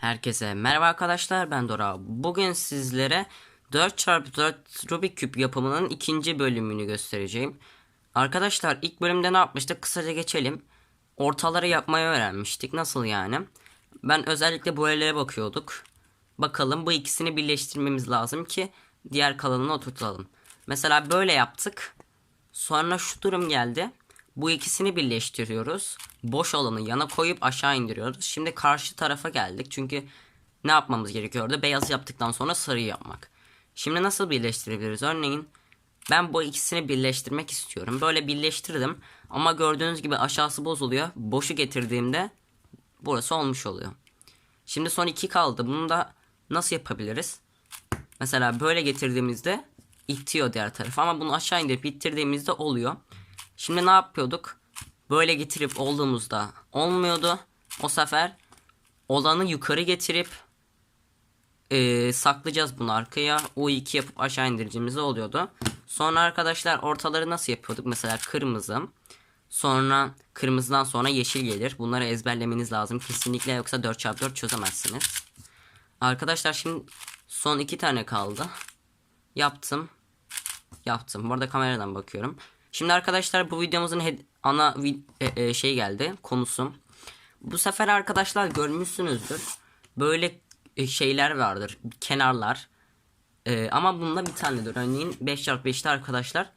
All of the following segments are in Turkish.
Herkese merhaba arkadaşlar ben Dora. Bugün sizlere 4x4 Rubik küp yapımının ikinci bölümünü göstereceğim. Arkadaşlar ilk bölümde ne yapmıştık kısaca geçelim. Ortaları yapmayı öğrenmiştik. Nasıl yani? Ben özellikle boyalara bakıyorduk. Bakalım bu ikisini birleştirmemiz lazım ki diğer kalanını oturtalım. Mesela böyle yaptık. Sonra şu durum geldi. Bu ikisini birleştiriyoruz. Boş olanı yana koyup aşağı indiriyoruz. Şimdi karşı tarafa geldik. Çünkü ne yapmamız gerekiyordu? Beyaz yaptıktan sonra sarı yapmak. Şimdi nasıl birleştirebiliriz? Örneğin ben bu ikisini birleştirmek istiyorum. Böyle birleştirdim. Ama gördüğünüz gibi aşağısı bozuluyor. Boşu getirdiğimde burası olmuş oluyor. Şimdi son iki kaldı. Bunu da nasıl yapabiliriz? Mesela böyle getirdiğimizde itiyor diğer taraf ama bunu aşağı indirip ittirdiğimizde oluyor. Şimdi ne yapıyorduk? Böyle getirip olduğumuzda olmuyordu. O sefer olanı yukarı getirip eee, saklayacağız bunu arkaya. U2 yapıp aşağı indireceğimizde oluyordu. Sonra arkadaşlar ortaları nasıl yapıyorduk? Mesela kırmızı. Sonra kırmızıdan sonra yeşil gelir. Bunları ezberlemeniz lazım. Kesinlikle yoksa 4x4 çözemezsiniz. Arkadaşlar şimdi son iki tane kaldı. Yaptım. Yaptım. Bu arada kameradan bakıyorum. Şimdi arkadaşlar bu videomuzun ana e, e, şey geldi. Konusu. Bu sefer arkadaşlar görmüşsünüzdür. Böyle e, şeyler vardır. Kenarlar. E, ama bunda bir tanedir. Örneğin 5x5'te arkadaşlar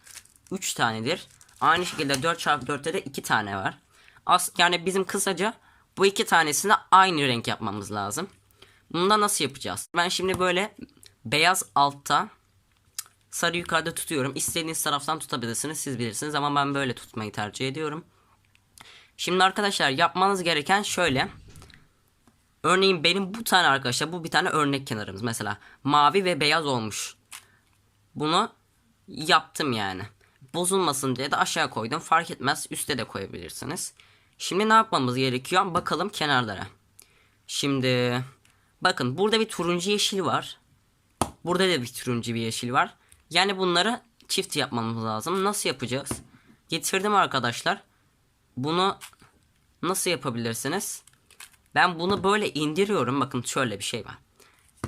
3 tanedir. Aynı şekilde 4x4'te de 2 tane var. As yani bizim kısaca bu iki tanesini aynı renk yapmamız lazım. Bunu da nasıl yapacağız? Ben şimdi böyle beyaz altta sarı yukarıda tutuyorum. İstediğiniz taraftan tutabilirsiniz siz bilirsiniz ama ben böyle tutmayı tercih ediyorum. Şimdi arkadaşlar yapmanız gereken şöyle. Örneğin benim bu tane arkadaşlar bu bir tane örnek kenarımız. Mesela mavi ve beyaz olmuş. Bunu yaptım yani. Bozulmasın diye de aşağı koydum. Fark etmez üste de koyabilirsiniz. Şimdi ne yapmamız gerekiyor? Bakalım kenarlara. Şimdi bakın burada bir turuncu yeşil var. Burada da bir turuncu bir yeşil var. Yani bunları çift yapmamız lazım. Nasıl yapacağız? Getirdim arkadaşlar. Bunu nasıl yapabilirsiniz? Ben bunu böyle indiriyorum. Bakın şöyle bir şey var.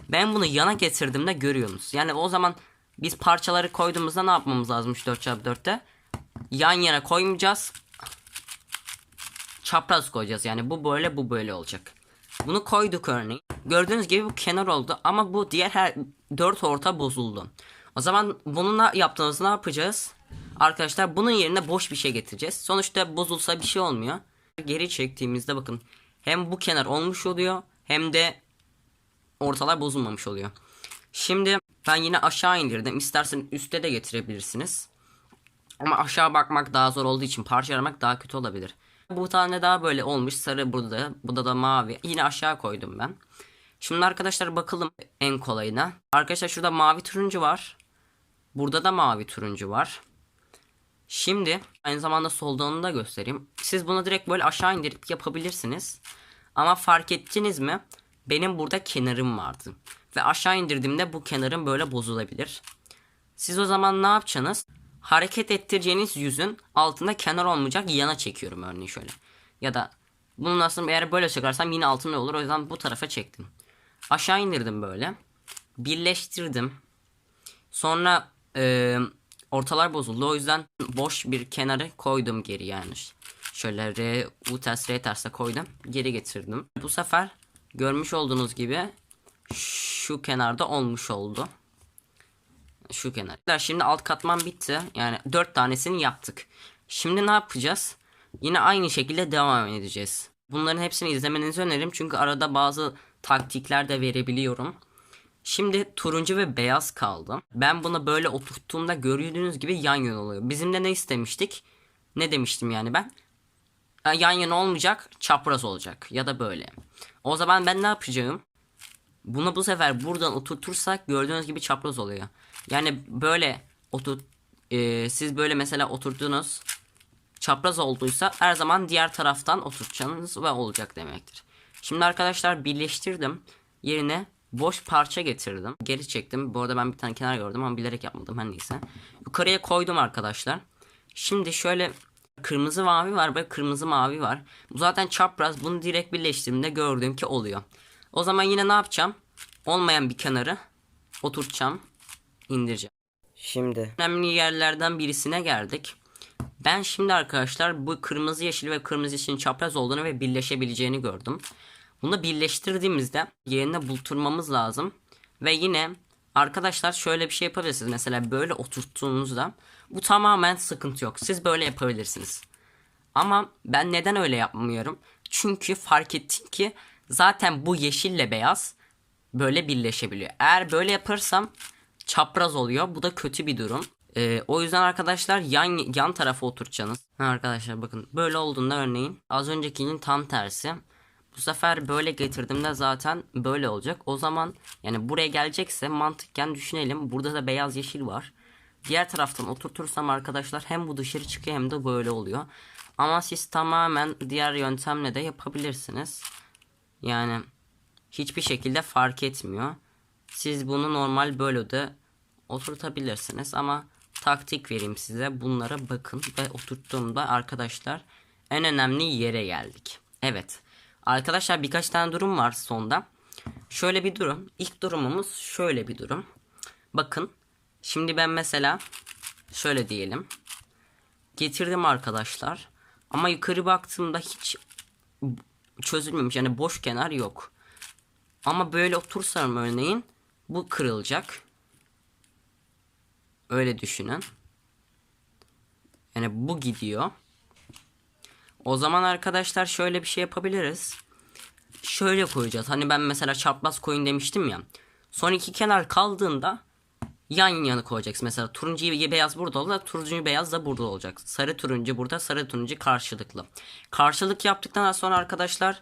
Ben bunu yana getirdiğimde görüyorsunuz. Yani o zaman biz parçaları koyduğumuzda ne yapmamız lazımmış 4x4'te? Yan yana koymayacağız. Çapraz koyacağız. Yani bu böyle bu böyle olacak. Bunu koyduk örneğin. Gördüğünüz gibi bu kenar oldu ama bu diğer her 4 orta bozuldu. O zaman bununla yaptığımızda ne yapacağız? Arkadaşlar bunun yerine boş bir şey getireceğiz. Sonuçta bozulsa bir şey olmuyor. Geri çektiğimizde bakın hem bu kenar olmuş oluyor hem de ortalar bozulmamış oluyor. Şimdi ben yine aşağı indirdim. İstersen üste de getirebilirsiniz. Ama aşağı bakmak daha zor olduğu için parçalamak daha kötü olabilir. Bu tane daha böyle olmuş. Sarı burada. Burada da mavi. Yine aşağı koydum ben. Şimdi arkadaşlar bakalım en kolayına. Arkadaşlar şurada mavi turuncu var. Burada da mavi turuncu var. Şimdi aynı zamanda soldanını da göstereyim. Siz bunu direkt böyle aşağı indirip yapabilirsiniz. Ama fark ettiniz mi? Benim burada kenarım vardı. Ve aşağı indirdiğimde bu kenarım böyle bozulabilir. Siz o zaman ne yapacaksınız? Hareket ettireceğiniz yüzün altında kenar olmayacak yana çekiyorum örneğin şöyle. Ya da bunu nasıl eğer böyle çekersem yine altında olur. O yüzden bu tarafa çektim. Aşağı indirdim böyle. Birleştirdim. Sonra e, ortalar bozuldu. O yüzden boş bir kenarı koydum geri yani. Şöyle R, U ters, R tersle koydum. Geri getirdim. Bu sefer görmüş olduğunuz gibi şu kenarda olmuş oldu. Şu kenar. Şimdi alt katman bitti. Yani dört tanesini yaptık. Şimdi ne yapacağız? Yine aynı şekilde devam edeceğiz. Bunların hepsini izlemenizi öneririm. Çünkü arada bazı taktikler de verebiliyorum. Şimdi turuncu ve beyaz kaldı. Ben bunu böyle oturttuğumda gördüğünüz gibi yan yana oluyor. Bizim de ne istemiştik? Ne demiştim yani ben? Yan yana olmayacak, çapraz olacak ya da böyle. O zaman ben ne yapacağım? Bunu bu sefer buradan oturtursak gördüğünüz gibi çapraz oluyor. Yani böyle otur e, siz böyle mesela oturttunuz çapraz olduysa her zaman diğer taraftan oturtacaksınız ve olacak demektir. Şimdi arkadaşlar birleştirdim. Yerine boş parça getirdim. Geri çektim. Bu arada ben bir tane kenar gördüm ama bilerek yapmadım her neyse. Yukarıya koydum arkadaşlar. Şimdi şöyle kırmızı mavi var ve kırmızı mavi var. Bu zaten çapraz. Bunu direkt birleştirdiğimde gördüğüm ki oluyor. O zaman yine ne yapacağım? Olmayan bir kenarı oturtacağım. indireceğim. Şimdi önemli yerlerden birisine geldik. Ben şimdi arkadaşlar bu kırmızı yeşil ve kırmızı yeşilin çapraz olduğunu ve birleşebileceğini gördüm. Bunu birleştirdiğimizde yerine bulturmamız lazım. Ve yine arkadaşlar şöyle bir şey yapabilirsiniz. Mesela böyle oturttuğunuzda bu tamamen sıkıntı yok. Siz böyle yapabilirsiniz. Ama ben neden öyle yapmıyorum? Çünkü fark ettim ki zaten bu yeşille beyaz böyle birleşebiliyor. Eğer böyle yaparsam çapraz oluyor. Bu da kötü bir durum. Ee, o yüzden arkadaşlar yan yan tarafa oturtacaksınız. Arkadaşlar bakın böyle olduğunda örneğin az öncekinin tam tersi. Bu sefer böyle getirdiğimde zaten böyle olacak. O zaman yani buraya gelecekse mantıkken düşünelim. Burada da beyaz yeşil var. Diğer taraftan oturtursam arkadaşlar hem bu dışarı çıkıyor hem de böyle oluyor. Ama siz tamamen diğer yöntemle de yapabilirsiniz. Yani hiçbir şekilde fark etmiyor. Siz bunu normal böyle de oturtabilirsiniz ama taktik vereyim size. Bunlara bakın ve oturttuğumda arkadaşlar en önemli yere geldik. Evet. Arkadaşlar birkaç tane durum var sonda. Şöyle bir durum. İlk durumumuz şöyle bir durum. Bakın. Şimdi ben mesela şöyle diyelim. Getirdim arkadaşlar. Ama yukarı baktığımda hiç çözülmemiş. Yani boş kenar yok. Ama böyle otursam örneğin bu kırılacak. Öyle düşünün. Yani bu gidiyor. O zaman arkadaşlar şöyle bir şey yapabiliriz. Şöyle koyacağız. Hani ben mesela çapraz koyun demiştim ya. Son iki kenar kaldığında yan yana koyacaksın. Mesela turuncu beyaz burada olacak. Turuncu beyaz da burada olacak. Sarı turuncu burada. Sarı turuncu karşılıklı. Karşılık yaptıktan sonra arkadaşlar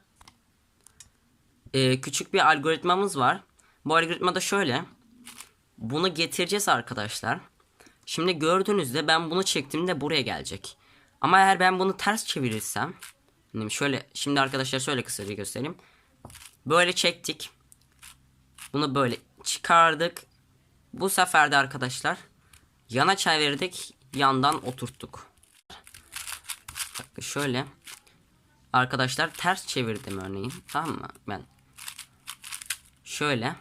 e, küçük bir algoritmamız var. Bu algoritma da şöyle. Bunu getireceğiz arkadaşlar. Şimdi gördüğünüzde ben bunu çektiğimde buraya gelecek. Ama eğer ben bunu ters çevirirsem hani şöyle şimdi arkadaşlar şöyle kısaca göstereyim. Böyle çektik. Bunu böyle çıkardık. Bu sefer de arkadaşlar yana çevirdik, yandan oturttuk. Bak şöyle arkadaşlar ters çevirdim örneğin. Tamam mı? Ben şöyle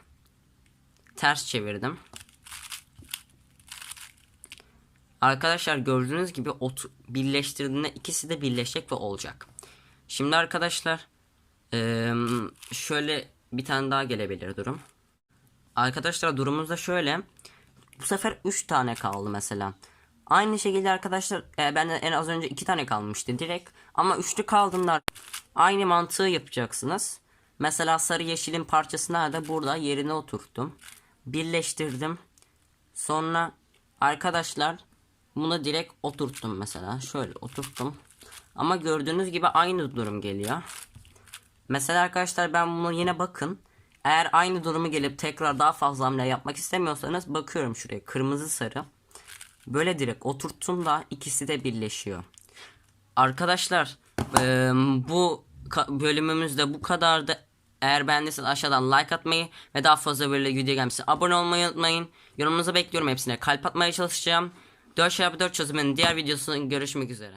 ters çevirdim. Arkadaşlar gördüğünüz gibi ot birleştirdiğinde ikisi de birleşecek ve olacak. Şimdi arkadaşlar şöyle bir tane daha gelebilir durum. Arkadaşlar durumumuz da şöyle. Bu sefer 3 tane kaldı mesela. Aynı şekilde arkadaşlar e, bende en az önce 2 tane kalmıştı direkt. Ama üçlü kaldığında aynı mantığı yapacaksınız. Mesela sarı yeşilin parçası nerede? Burada yerine oturttum. Birleştirdim. Sonra arkadaşlar bunu direkt oturttum mesela. Şöyle oturttum. Ama gördüğünüz gibi aynı durum geliyor. Mesela arkadaşlar ben bunu yine bakın. Eğer aynı durumu gelip tekrar daha fazla hamle yapmak istemiyorsanız bakıyorum şuraya kırmızı sarı. Böyle direkt oturttum da ikisi de birleşiyor. Arkadaşlar bu bölümümüzde bu kadardı. Eğer beğendiyseniz aşağıdan like atmayı ve daha fazla böyle video gelmesi abone olmayı unutmayın. Yorumunuzu bekliyorum hepsine. Kalp atmaya çalışacağım. 4x4 çözümünün diğer videosunda görüşmek üzere.